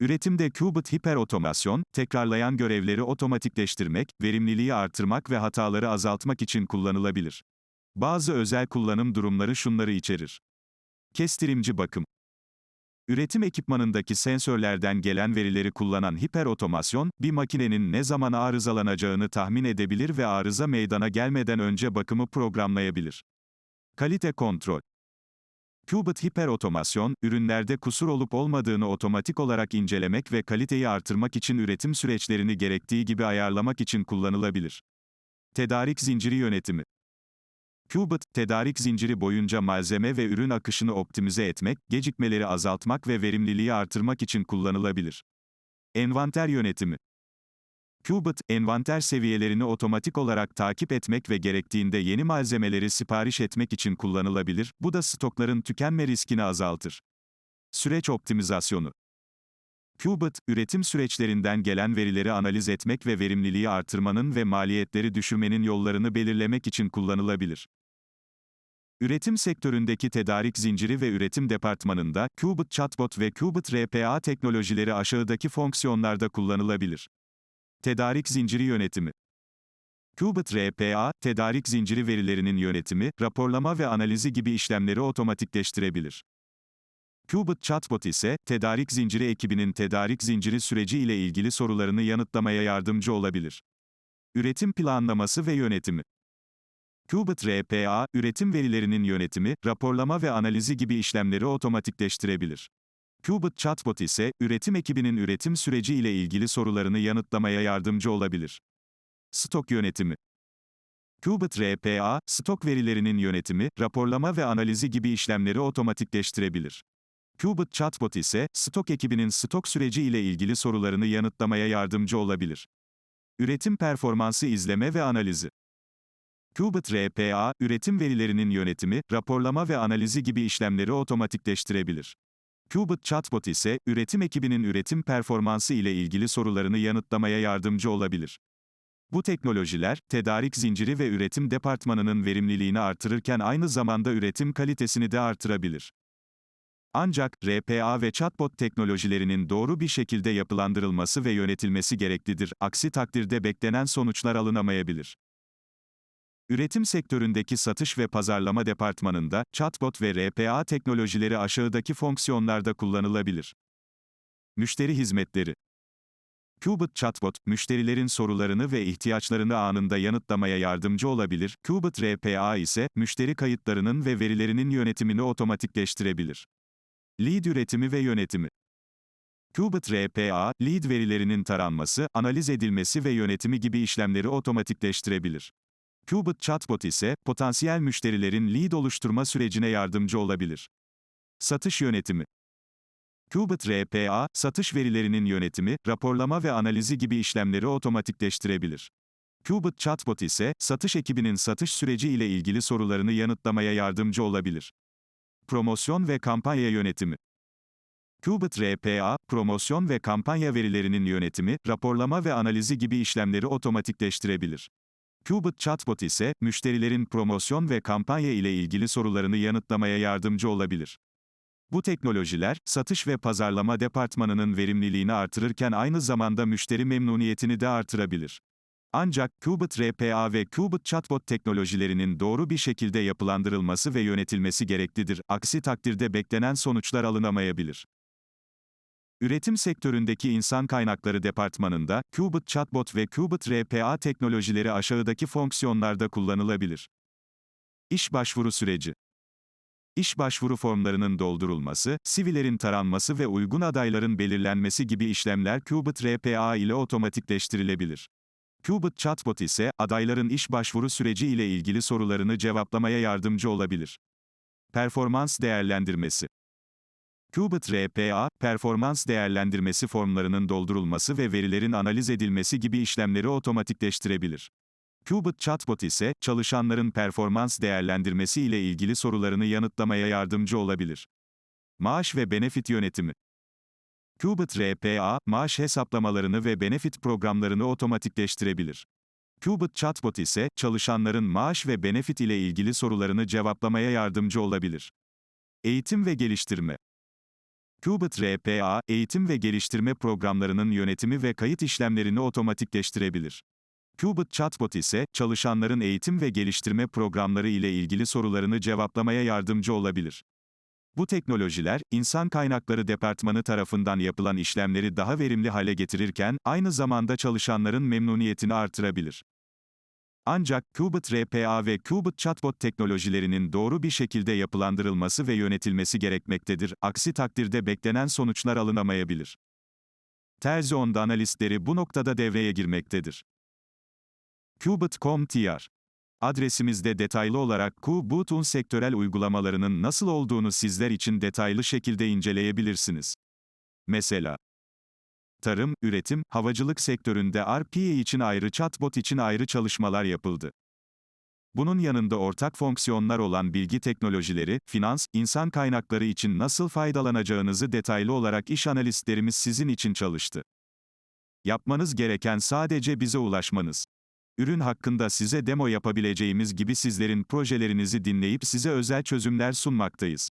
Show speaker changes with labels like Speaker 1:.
Speaker 1: Üretimde Qubit hiperotomasyon, tekrarlayan görevleri otomatikleştirmek, verimliliği artırmak ve hataları azaltmak için kullanılabilir. Bazı özel kullanım durumları şunları içerir. Kestirimci bakım. Üretim ekipmanındaki sensörlerden gelen verileri kullanan hiperotomasyon, bir makinenin ne zaman arızalanacağını tahmin edebilir ve arıza meydana gelmeden önce bakımı programlayabilir. Kalite kontrol. Qubit hiperotomasyon, ürünlerde kusur olup olmadığını otomatik olarak incelemek ve kaliteyi artırmak için üretim süreçlerini gerektiği gibi ayarlamak için kullanılabilir. Tedarik zinciri yönetimi. Qubit, tedarik zinciri boyunca malzeme ve ürün akışını optimize etmek, gecikmeleri azaltmak ve verimliliği artırmak için kullanılabilir. Envanter yönetimi. Qubit, envanter seviyelerini otomatik olarak takip etmek ve gerektiğinde yeni malzemeleri sipariş etmek için kullanılabilir, bu da stokların tükenme riskini azaltır. Süreç optimizasyonu. Qubit, üretim süreçlerinden gelen verileri analiz etmek ve verimliliği artırmanın ve maliyetleri düşürmenin yollarını belirlemek için kullanılabilir. Üretim sektöründeki tedarik zinciri ve üretim departmanında, Qubit Chatbot ve Qubit RPA teknolojileri aşağıdaki fonksiyonlarda kullanılabilir. Tedarik zinciri yönetimi. Qubit RPA, tedarik zinciri verilerinin yönetimi, raporlama ve analizi gibi işlemleri otomatikleştirebilir. Qubit Chatbot ise, tedarik zinciri ekibinin tedarik zinciri süreci ile ilgili sorularını yanıtlamaya yardımcı olabilir. Üretim planlaması ve yönetimi. Qubit RPA, üretim verilerinin yönetimi, raporlama ve analizi gibi işlemleri otomatikleştirebilir. Qubit Chatbot ise, üretim ekibinin üretim süreci ile ilgili sorularını yanıtlamaya yardımcı olabilir. Stok yönetimi. Qubit RPA, stok verilerinin yönetimi, raporlama ve analizi gibi işlemleri otomatikleştirebilir. Qubit Chatbot ise, stok ekibinin stok süreci ile ilgili sorularını yanıtlamaya yardımcı olabilir. Üretim performansı izleme ve analizi. Qubit RPA, üretim verilerinin yönetimi, raporlama ve analizi gibi işlemleri otomatikleştirebilir. Qubit Chatbot ise, üretim ekibinin üretim performansı ile ilgili sorularını yanıtlamaya yardımcı olabilir. Bu teknolojiler, tedarik zinciri ve üretim departmanının verimliliğini artırırken aynı zamanda üretim kalitesini de artırabilir. Ancak, RPA ve chatbot teknolojilerinin doğru bir şekilde yapılandırılması ve yönetilmesi gereklidir, aksi takdirde beklenen sonuçlar alınamayabilir. Üretim sektöründeki satış ve pazarlama departmanında, chatbot ve RPA teknolojileri aşağıdaki fonksiyonlarda kullanılabilir. Müşteri hizmetleri. Qubit Chatbot, müşterilerin sorularını ve ihtiyaçlarını anında yanıtlamaya yardımcı olabilir. Qubit RPA ise, müşteri kayıtlarının ve verilerinin yönetimini otomatikleştirebilir. Lead üretimi ve yönetimi. Qubit RPA, lead verilerinin taranması, analiz edilmesi ve yönetimi gibi işlemleri otomatikleştirebilir. Qubit Chatbot ise, potansiyel müşterilerin lead oluşturma sürecine yardımcı olabilir. Satış yönetimi. Qubit RPA, satış verilerinin yönetimi, raporlama ve analizi gibi işlemleri otomatikleştirebilir. Qubit Chatbot ise, satış ekibinin satış süreci ile ilgili sorularını yanıtlamaya yardımcı olabilir. Promosyon ve kampanya yönetimi. Qubit RPA, promosyon ve kampanya verilerinin yönetimi, raporlama ve analizi gibi işlemleri otomatikleştirebilir. Qubit Chatbot ise, müşterilerin promosyon ve kampanya ile ilgili sorularını yanıtlamaya yardımcı olabilir. Bu teknolojiler, satış ve pazarlama departmanının verimliliğini artırırken aynı zamanda müşteri memnuniyetini de artırabilir. Ancak, Qubit RPA ve Qubit Chatbot teknolojilerinin doğru bir şekilde yapılandırılması ve yönetilmesi gereklidir, aksi takdirde beklenen sonuçlar alınamayabilir. Üretim sektöründeki insan kaynakları departmanında, Qubit Chatbot ve Qubit RPA teknolojileri aşağıdaki fonksiyonlarda kullanılabilir. İş başvuru süreci. İş başvuru formlarının doldurulması, CV'lerin taranması ve uygun adayların belirlenmesi gibi işlemler Qubit RPA ile otomatikleştirilebilir. Qubit Chatbot ise, adayların iş başvuru süreci ile ilgili sorularını cevaplamaya yardımcı olabilir. Performans değerlendirmesi. Qubit RPA, performans değerlendirmesi formlarının doldurulması ve verilerin analiz edilmesi gibi işlemleri otomatikleştirebilir. Qubit Chatbot ise, çalışanların performans değerlendirmesi ile ilgili sorularını yanıtlamaya yardımcı olabilir. Maaş ve benefit yönetimi. Qubit RPA, maaş hesaplamalarını ve benefit programlarını otomatikleştirebilir. Qubit Chatbot ise, çalışanların maaş ve benefit ile ilgili sorularını cevaplamaya yardımcı olabilir. Eğitim ve geliştirme. Qubit RPA, eğitim ve geliştirme programlarının yönetimi ve kayıt işlemlerini otomatikleştirebilir. Qubit Chatbot ise, çalışanların eğitim ve geliştirme programları ile ilgili sorularını cevaplamaya yardımcı olabilir. Bu teknolojiler, insan kaynakları departmanı tarafından yapılan işlemleri daha verimli hale getirirken, aynı zamanda çalışanların memnuniyetini artırabilir. Ancak, Qubit RPA ve Qubit Chatbot teknolojilerinin doğru bir şekilde yapılandırılması ve yönetilmesi gerekmektedir, aksi takdirde beklenen sonuçlar alınamayabilir. Terzion'da analistleri bu noktada devreye girmektedir. Qubit.com.tr Adresimizde detaylı olarak Qubit'un sektörel uygulamalarının nasıl olduğunu sizler için detaylı şekilde inceleyebilirsiniz. Mesela, tarım, üretim, havacılık sektöründe RPA için ayrı chatbot için ayrı çalışmalar yapıldı. Bunun yanında ortak fonksiyonlar olan bilgi teknolojileri, finans, insan kaynakları için nasıl faydalanacağınızı detaylı olarak iş analistlerimiz sizin için çalıştı. Yapmanız gereken sadece bize ulaşmanız. Ürün hakkında size demo yapabileceğimiz gibi sizlerin projelerinizi dinleyip size özel çözümler sunmaktayız.